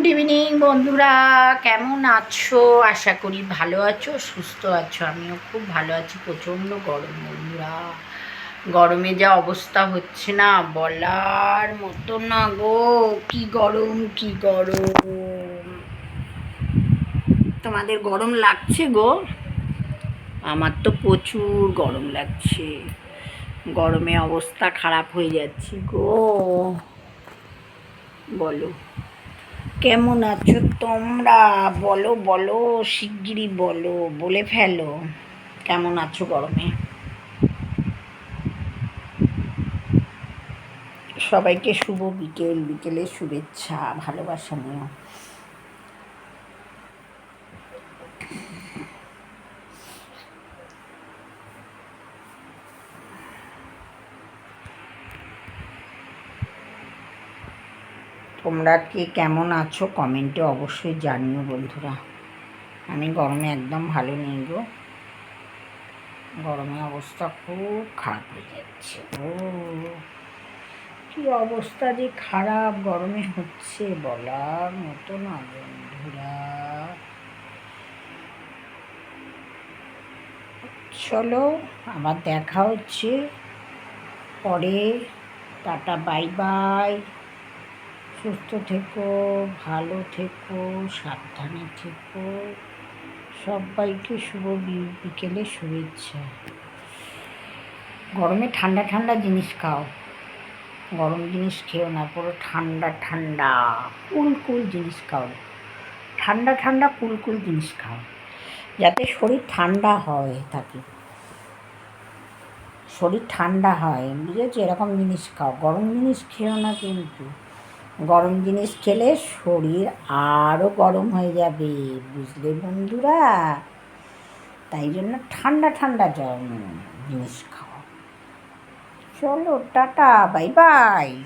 Good evening বন্ধুরা। কেমন আছো? আশা করি ভালো আছো, সুস্থ আছো। আমিও খুব ভালো আছি। প্রচণ্ড গরম, বন্ধুরা। গরমে যা অবস্থা হচ্ছে না, বলার মতো না গো। কি গরম কি গরম। তোমাদের গরম লাগছে গো? আমার তো প্রচুর গরম লাগছে। গরমে অবস্থা খারাপ হয়ে যাচ্ছে গো। বলো। কেমন আছো তোমরা? বলো বলো, শিগগিরই বলো, বলে ফেলো। কেমন আছো গরমে? সবাইকে শুভ বিকেল, বিকেলের শুভেচ্ছা, ভালোবাসা নিও। তোমরা কে কেমন আছো কমেন্টে অবশ্যই জানিও বন্ধুরা। আমি গরমে একদম ভালো নেই গো। গরমে অবস্থা খুব খারাপ হয়ে যাচ্ছে। ও, কি অবস্থা যে খারাপ গরমে হচ্ছে বলার মতো না বন্ধুরা। চলো আবার দেখা হচ্ছে। পরে টাটা, বাই বাই। সুস্থ থেকো, ভালো থেকো, সাবধানে থেকো। সবাইকে শুভ বিকেলে শুভেচ্ছা। গরমে ঠান্ডা ঠান্ডা জিনিস খাও। গরম জিনিস খেও না, পুরো ঠান্ডা ঠান্ডা কুল কুল জিনিস খাও। ঠান্ডা ঠান্ডা কুল কুল জিনিস খাও, যাতে শরীর ঠান্ডা হয় থাকে শরীর ঠান্ডা হয়, বুঝেছ? এরকম জিনিস খাও। গরম জিনিস খেও না কিন্তু। গরম জিনিস খেলে শরীর আরও গরম হয়ে যাবে, বুঝলে বন্ধুরা? তাই জন্য ঠান্ডা ঠান্ডা জিনিস খাও। চলো, টাটা বাই বাই